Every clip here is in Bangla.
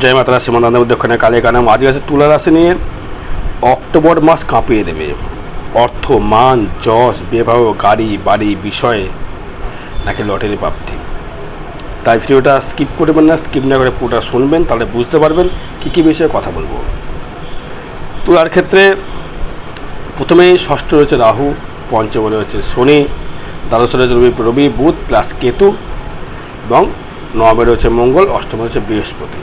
জয় মাতা রাশি মন্দান উদ্যক্ষণে কালে কানাম। আজ আছে তুলা রাশি নিয়ে অক্টোবর মাস কাঁপিয়ে দেবে। অর্থ, মান, যশ, বিবাহ, গাড়ি, বাড়ি, বিষয়ে নাকি লটারি প্রাপ্তি। তাই ভিডিওটা স্কিপ করবেন না স্কিপ না করে পুরোটা শুনবেন, তাহলে বুঝতে পারবেন কী কী বিষয়ে কথা বলব। তুলার ক্ষেত্রে প্রথমেই ষষ্ঠ রয়েছে রাহু, পঞ্চমে রয়েছে শনি, দ্বাদশ রয়েছে রবি রবি, বুধ প্লাস কেতু এবং নবমে রয়েছে মঙ্গল, অষ্টমে রয়েছে বৃহস্পতি।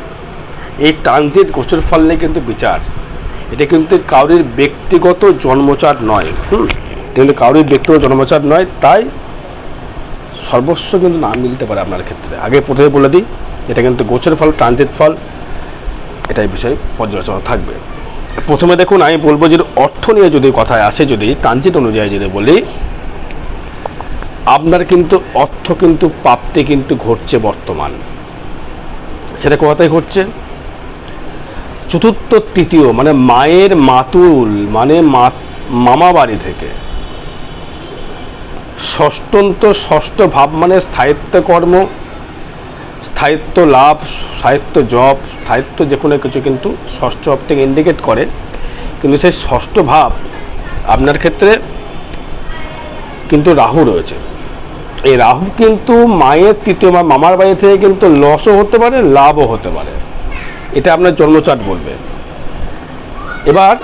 এই ট্রানজিট গোচর ফল নিয়ে কিন্তু বিচার। এটা কিন্তু কারোর ব্যক্তিগত জন্মচার নয়, হুম? কিন্তু কারোর ব্যক্তিগত জন্মচার নয়, তাই সর্বস্ব কিন্তু না মিলতে পারে আপনার ক্ষেত্রে। আগে প্রথমে বলে দিই, এটা কিন্তু গোচর ফল ট্রানজিট ফল, এটাই বিষয়ে পর্যালোচনা থাকবে। প্রথমে দেখুন, আমি বলব যে অর্থ নিয়ে যদি কথায় আসে, যদি ট্রানজিট অনুযায়ী যদি বলি, আপনার কিন্তু অর্থ কিন্তু প্রাপ্তি কিন্তু ঘটছে বর্তমান। সেটা কোথায় ঘটছে? চতুর্থ, তৃতীয় মানে মায়ের মাতুল মানে মামা বাড়ি থেকে। ষষ্ঠন্ত, ষষ্ঠ ভাব মানে স্থায়িত্ব কর্ম, স্থায়িত্ব লাভ, স্থায়িত্ব জব স্থায়িত্ব যে কোনো কিছু কিন্তু ষষ্ঠ ভাব থেকে ইন্ডিকেট করে। কিন্তু সেই ষষ্ঠ ভাব আপনার ক্ষেত্রে কিন্তু রাহু রয়েছে। এই রাহু কিন্তু মায়ের তৃতীয় মামার বাড়ি থেকে কিন্তু লসও হতে পারে, লাভও হতে পারে। এটা আপনার জন্মচাট বলবে। এবার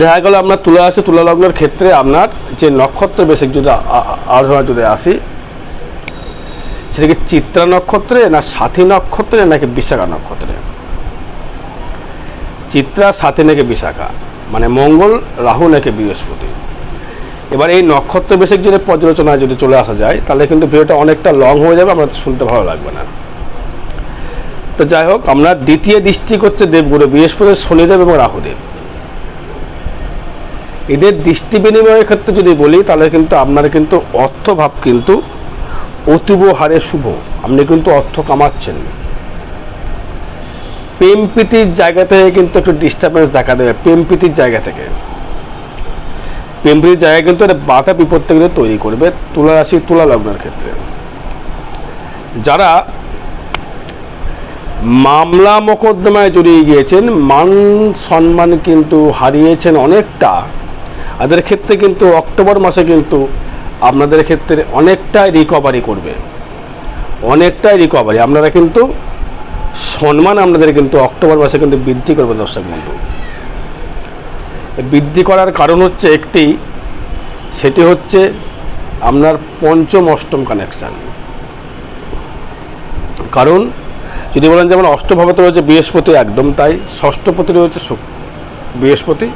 দেখা গেল আপনার তুলা আছে, তুলা লগ্নের ক্ষেত্রে আপনার যে নক্ষত্র বেশি যদি আলোচনা যদি আসি সেটা কি চিত্রা নক্ষত্রে না সাথী নক্ষত্রে নাকি বিশাখা নক্ষত্রে? চিত্রা, সাথী নাকি বিশাখা? মানে মঙ্গল, রাহু নাকি বৃহস্পতি? এবার এই নক্ষত্র বেশিক যদি পর্যালোচনায় যদি চলে আসা যায়, তাহলে কিন্তু ভিডিওটা অনেকটা লং হয়ে যাবে আপনার শুনতে ভালো লাগবে না। তো যাই হোক, আমরা দ্বিতীয় দৃষ্টি করছে দেবগুরু বৃহস্পতি শনিদেব এবং রাহুদেব। এদের দৃষ্টি বিনিময়ের ক্ষেত্রে যদি বলি, তাহলে কিন্তু আপনার কিন্তু অর্থভাব কিন্তু অতীব হারে শুভ। আপনি কিন্তু অর্থ কামাচ্ছেন। প্রেম প্রীতির জায়গা থেকে কিন্তু একটু ডিস্টারবেন্স দেখা দেবে, প্রেম প্রীতির জায়গা থেকে। প্রেম প্রীতির জায়গায় কিন্তু একটা বাধা বিপত্তি কিন্তু তৈরি করবে তুলা রাশি তুলা লগ্নের ক্ষেত্রে। যারা মামলা মোকদ্দমায় জড়িয়ে গিয়েছেন, মান সম্মান কিন্তু হারিয়েছেন অনেকটা। তাদের ক্ষেত্রে কিন্তু অক্টোবর মাসে কিন্তু আপনাদের ক্ষেত্রে অনেকটাই রিকভারি করবে। অনেকটাই রিকভারি আপনারা কিন্তু সম্মান আপনাদের কিন্তু অক্টোবর মাসে কিন্তু বৃদ্ধি করবে, দর্শক বন্ধু। বৃদ্ধি করার কারণ হচ্ছে একটি, সেটি হচ্ছে আপনার পঞ্চম অষ্টম কানেকশান কারণ যদি বলেন যেমন অষ্টভাবতে রয়েছে বৃহস্পতি, একদম তাই। ষষ্ঠপতি রয়েছে বৃহস্পতি,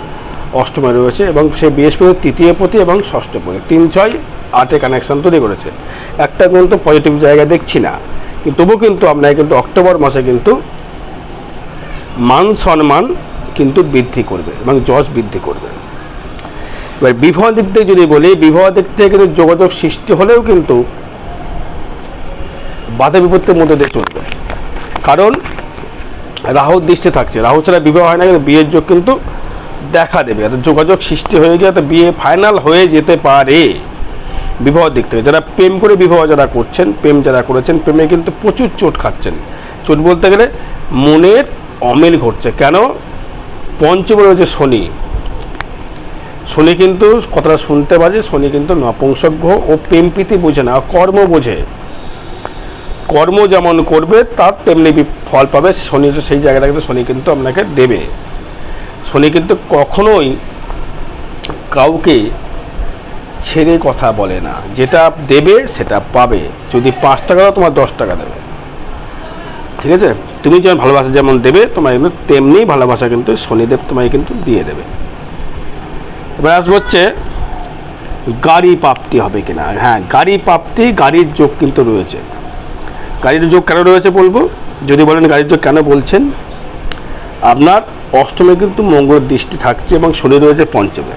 অষ্টমে রয়েছে এবং সেই বৃহস্পতি তৃতীয় পতি এবং ষষ্ঠপতি। তিন, ছয়, আটে কানেকশন তৈরি করেছে। একটা কিন্তু পজিটিভ জায়গা দেখছি না, কিন্তু তবু কিন্তু আপনাকে কিন্তু অক্টোবর মাসে কিন্তু মান সম্মান কিন্তু বৃদ্ধি করবে এবং যশ বৃদ্ধি করবে। এবার বিবাহ দিক থেকে যদি বলি, বিবাহ দিক থেকে কিন্তু যোগাযোগ সৃষ্টি হলেও কিন্তু বাধা বিপত্তির মধ্যে দিয়ে চলবে। কারণ রাহুর দৃষ্টি থাকছে। রাহু ছাড়া বিবাহ হয় না, কিন্তু বিয়ের যোগ কিন্তু দেখা দেবে। অর্থাৎ যোগাযোগ সৃষ্টি হয়ে গিয়ে তো বিয়ে ফাইনাল হয়ে যেতে পারে বিবাহ দিক থেকে। যারা প্রেম করে বিবাহ যারা করছেন, প্রেম যারা করেছেন, প্রেমে কিন্তু প্রচুর চোট খাচ্ছেন। চোট বলতে গেলে মনের অমিল ঘটছে। কেন? পঞ্চমে রয়েছে শনি শনি কিন্তু কথাটা শুনতে বাজে, শনি কিন্তু নপুংসক ও প্রেম প্রীতি বোঝে না, কর্ম বোঝে। কর্ম যেমন করবে, তার তেমনি ফল পাবে। শনি, সেই জায়গাটা কিন্তু শনি কিন্তু আপনাকে দেবে। শনি কিন্তু কখনোই কাউকে ছেড়ে কথা বলে না। যেটা দেবে, সেটা পাবে। যদি পাঁচ টাকা দাও, তোমার দশ টাকা দেবে। ঠিক আছে? তুমি যেমন ভালোবাসা যেমন দেবে তোমার কিন্তু তেমনি ভালোবাসা কিন্তু শনিদেব তোমায় কিন্তু দিয়ে দেবে। এবার আসব হচ্ছে, গাড়ি প্রাপ্তি হবে কিনা? হ্যাঁ গাড়ি প্রাপ্তি, গাড়ির যোগ কিন্তু রয়েছে। গাড়ির যোগ কেন রয়েছে বলব? যদি বলেন গাড়ির যোগ কেন বলছেন? আপনার অষ্টমে কিন্তু মঙ্গলের দৃষ্টি থাকছে এবং শনি রয়েছে পঞ্চমে।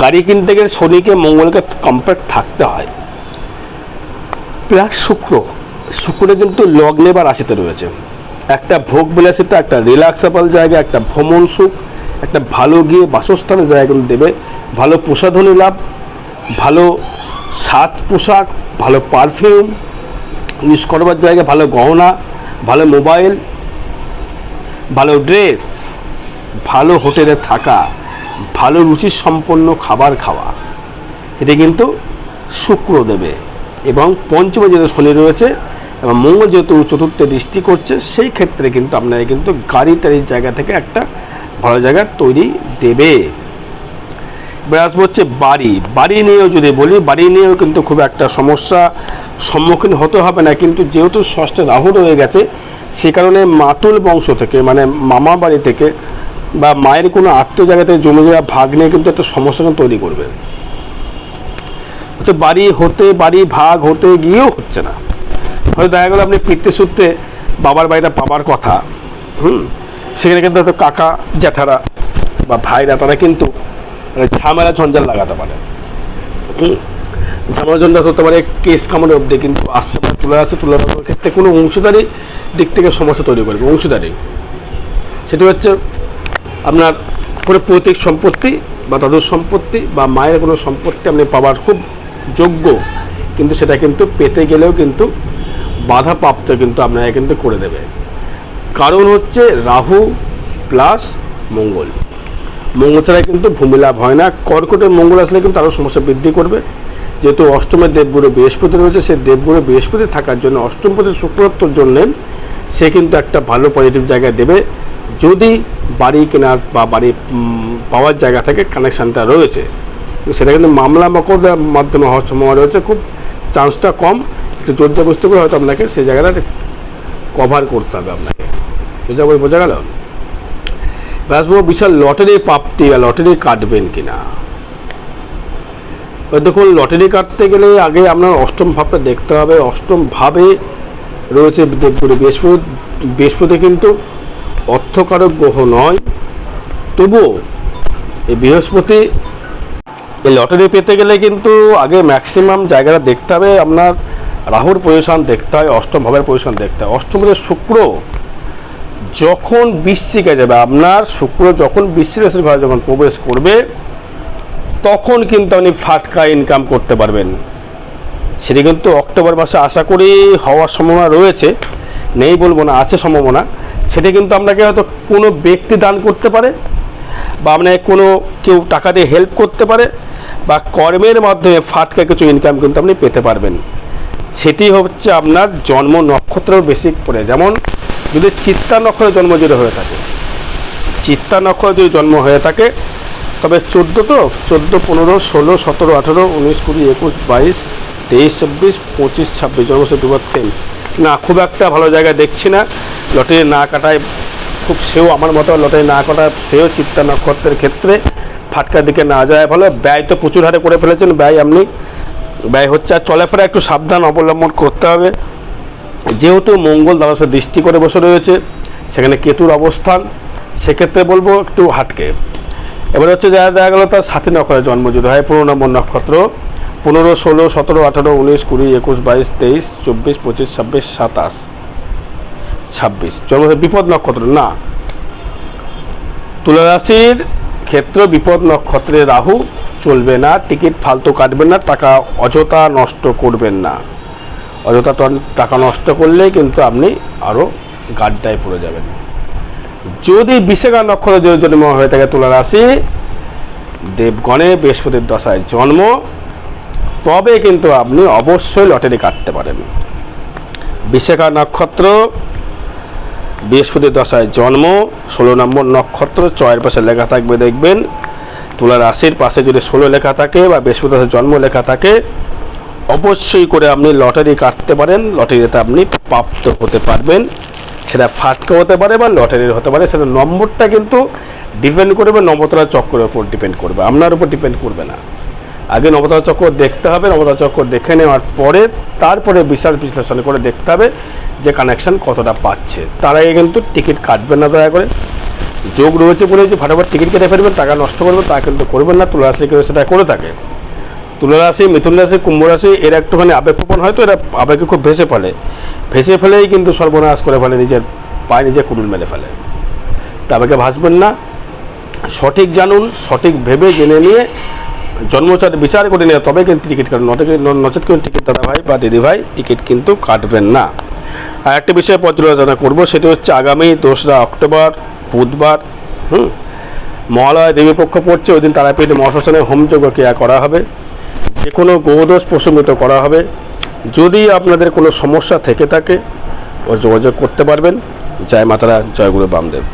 গাড়ি কিনতে গেলে শনিকে মঙ্গলকে কম্প্যাক্ট থাকতে হয়। প্লাস শুক্র, শুক্রে কিন্তু লগ্নে বা রাশিতে রয়েছে। একটা ভোগ বিলাসিতা একটা রিল্যাক্সেবল জায়গা, একটা ভ্রমণ সুখ, একটা ভালো গিয়ে বাসস্থানের জায়গা কিন্তু দেবে। ভালো প্রসাধনী লাভ, ভালো সাত পোশাক, ভালো পারফিউম ইউজ করবার জায়গায় ভালো গহনা, ভালো মোবাইল, ভালো ড্রেস, ভালো হোটেলে থাকা, ভালো রুচি সম্পন্ন খাবার খাওয়া। এটা কিন্তু শুক্র দেবে এবং পঞ্চমে যেহেতু শনি রয়েছে এবং মঙ্গল যেহেতু চতুর্থে দৃষ্টি করছে, সেই ক্ষেত্রে কিন্তু আপনারা কিন্তু গাড়ি টাড়ির জায়গা থেকে একটা ভালো জায়গা তৈরি দেবে। এবার আসব হচ্ছে বাড়ি। বাড়ি নিয়েও যদি বলি, বাড়ি নিয়েও কিন্তু খুব একটা সমস্যা। সম্মুখীন হতে হবে না, কিন্তু যেহেতু ষষ্ঠে রাহু রয়ে গেছে, সে কারণে মাতুল বংশ থেকে মানে মামা বাড়ি থেকে বা মায়ের কোনো আত্মীয় জায়গা থেকে জমি জায়গা ভাগ নিয়ে কিন্তু একটা সমস্যা তৈরি করবে। হচ্ছে বাড়ি হতে, বাড়ি ভাগ হতে গিয়েও হচ্ছে না। হয়তো দেখা গেলো আপনি পিতৃসূত্রে বাবার বাড়িটা পাবার কথা, হুম? সেখানে কিন্তু হয়তো কাকা, জ্যাঠারা বা ভাইরা তারা কিন্তু মানে ঝামেলা ঝঞ্ঝাল লাগাতে পারে। হুম? ঝঞ্ঝাল হতে পারে কেস কামড়ে অব্দি কিন্তু আস্তে আস্তে তুলে আসে তুলে আসার ক্ষেত্রে কোনো অংশীদারি দিক থেকে সমস্যা তৈরি করবে, অংশীদারি। সেটি হচ্ছে আপনার কোনো পৈতৃক সম্পত্তি বা দাদুর সম্পত্তি বা মায়ের কোনো সম্পত্তি আপনি পাওয়ার খুব যোগ্য, কিন্তু সেটা কিন্তু পেতে গেলেও কিন্তু বাধা প্রাপ্ত কিন্তু আপনারা কিন্তু করে দেবে। কারণ হচ্ছে রাহু প্লাস মঙ্গল। মঙ্গল ছাড়া কিন্তু ভূমিলাভ হয় না, কর্কটের মঙ্গল আসলে কিন্তু আরও সমস্যা বৃদ্ধি করবে। যেহেতু অষ্টমের দেবগুরু বৃহস্পতি রয়েছে, সেই দেবগুরু বৃহস্পতি থাকার জন্য অষ্টমপতি শুক্রত্বর জন্য সে কিন্তু একটা ভালো পজিটিভ জায়গায় দেবে। যদি বাড়ি কেনার বা বাড়ি পাওয়ার জায়গা থেকে কানেকশানটা রয়েছে সেটা কিন্তু মামলা মকদ্দমার মাধ্যমে হওয়ার সম্ভাবনা রয়েছে। খুব চান্সটা কম, একটু জোর বুঝতে করে হয়তো আপনাকে সেই জায়গাটা কভার করতে হবে আপনাকে। বোঝা বোঝা গেল? আসব বিশাল লটারি প্রাপ্তি বা লটারি কাটবেন কিনা? দেখুন, লটারি কাটতে গেলে আগে আপনার অষ্টম ভাবটা দেখতে হবে। অষ্টম ভাবে রয়েছে দেবগুরু বৃহস্পতি বৃহস্পতি কিন্তু অর্থকারক গ্রহ নয়। তবুও এই বৃহস্পতি এই লটারি পেতে গেলে কিন্তু আগে ম্যাক্সিমাম জায়গাটা দেখতে হবে। আপনার রাহুর পজিশন দেখতে হয়, অষ্টম ভাবের পজিশন দেখতে হয়। অষ্টমের শুক্র যখন বৃশ্চিকে যাবে, আপনার শুক্র যখন রাশির ঘরে যখন প্রবেশ করবে তখন কিন্তু আপনি ফাটকা ইনকাম করতে পারবেন। সেটি কিন্তু অক্টোবর মাসে আশা করি হওয়ার সম্ভাবনা রয়েছে, নেই বলব না, আছে সম্ভাবনা। সেটি কিন্তু আপনাকে হয়তো কোনো ব্যক্তি দান করতে পারে বা আপনাকে কোনো কেউ টাকা দিয়ে হেল্প করতে পারে বা কর্মের মাধ্যমে ফাটকা কিছু ইনকাম কিন্তু আপনি পেতে পারবেন। সেটি হচ্ছে আপনার জন্ম নক্ষত্রের বেশি পড়ে যেমন যদি চিত্তা নক্ষত্রে জন্ম যদি হয়ে থাকে, চিত্তা নক্ষত্রে যদি জন্ম হয়ে থাকে তবে চোদ্দ তো, চোদ্দ, পনেরো, ষোলো, সতেরো, আঠেরো, উনিশ, কুড়ি, একুশ, বাইশ, তেইশ, চব্বিশ, পঁচিশ, ছাব্বিশ জন্মসে দুবার তেল না, খুব একটা ভালো জায়গায় দেখছি না। লটারি না কাটায় খুব সেও আমার মতো লটারি না কাটা সেও চিত্তা নক্ষত্রের ক্ষেত্রে ফাটকার দিকে না যায় ভালো ব্যয় তো প্রচুর হারে করে ফেলেছেন, ব্যয় আপনি ব্যয় হচ্ছে আর চলাফেরা একটু সাবধান অবলম্বন করতে হবে। যেহেতু মঙ্গল দ্বাদশে দৃষ্টি করে বসে রয়েছে, সেখানে কেতুর অবস্থান, সেক্ষেত্রে বলব একটু হাটকে। এবার হচ্ছে দেখা দেখা গেলো তার সাথী জন্ম যদি হয় পনেরো নম্বর নক্ষত্র পনেরো, ষোলো, সতেরো, আঠেরো, উনিশ, কুড়ি, একুশ, বাইশ, তেইশ, চব্বিশ, পঁচিশ, ছাব্বিশ, সাতাশ। ছাব্বিশ। জন্ম বিপদ নক্ষত্র, না। তুলা রাশির ক্ষেত্র বিপদ নক্ষত্রে রাহু চলবে না, টিকিট ফালতু কাটবেন না, টাকা অযথা নষ্ট করবেন না। অযথা টাকা নষ্ট করলেই কিন্তু আপনি আরও গাড্ডায় পড়ে যাবেন। যদি বিশাখা নক্ষত্র যদি জন্ম হয়ে থাকে তুলা রাশি, দেবগণে বৃহস্পতির দশায় জন্ম, তবে কিন্তু আপনি অবশ্যই লটারি কাটতে পারেন। বিশাখা নক্ষত্র, বৃহস্পতির দশায় জন্ম, ষোলো নম্বর নক্ষত্র চয়ের পাশে লেখা থাকবে, দেখবেন, তুলা রাশির পাশে যদি ষোলো লেখা থাকে বা বৃহস্পতি জন্ম লেখা থাকে অবশ্যই করে আপনি লটারি কাটতে পারেন, লটারিতে আপনি প্রাপ্ত হতে পারবেন। সেটা ফাটকা হতে পারে বা লটারির হতে পারে, সেটা নম্বরটা কিন্তু ডিপেন্ড করবে নবতলা চক্রের উপর ডিপেন্ড করবে, আপনার উপর ডিপেন্ড করবে না। আগে নবতলা চক্র দেখতে হবে, নবতলা চক্র দেখে নেওয়ার পরে তারপরে বিশাল বিশ্লেষণ করে দেখতে হবে যে কানেকশন কতটা পাচ্ছে। তার আগে কিন্তু টিকিট কাটবেন না দয়া করে। যোগ রয়েছে বলে যে ফাটাফাট টিকিট কেটে ফেলবেন, টাকা নষ্ট করবেন, তা কিন্তু করবেন না তুলা রাশি কেউ সেটা করে থাকে। তুলা রাশি মিথুন রাশি, কুম্ভ রাশি, এরা একটুখানি আবেগপ্রবণ হয়তো এরা আবেগে খুব ভেসে ফেলে। ভেসে ফেলেই কিন্তু সর্বনাশ করে ফেলে, নিজের পায়ে নিজে কুড়ুল মেরে ফেলে। তা আবেগে ভাসবেন না। সঠিক জানুন, সঠিক ভেবে জেনে নিয়ে জন্মচার বিচার করে নিয়ে, তবে কিন্তু টিকিট কাটুন। নচেত কিন্তু টিকিট দাদা ভাই বা দিদি ভাই টিকিট কিন্তু কাটবেন না। আর একটা বিষয়ে পর্যালোচনা করব, সেটি হচ্ছে আগামী দোসরা অক্টোবর, বুধবার, হুম? মহালয়া দেবীপক্ষ পড়ছে, ওই দিন তারাপীঠে মহাশ্মশানে হোমযজ্ঞ ক্রিয়া করা হবে। যে কোনো গোদোষ প্রসঙ্গিত করা হবে। যদি আপনাদের কোনো সমস্যা থেকে থাকে ও যোগাযোগ করতে পারবেন। জয় মাতারা জয়গুরু বামদেব।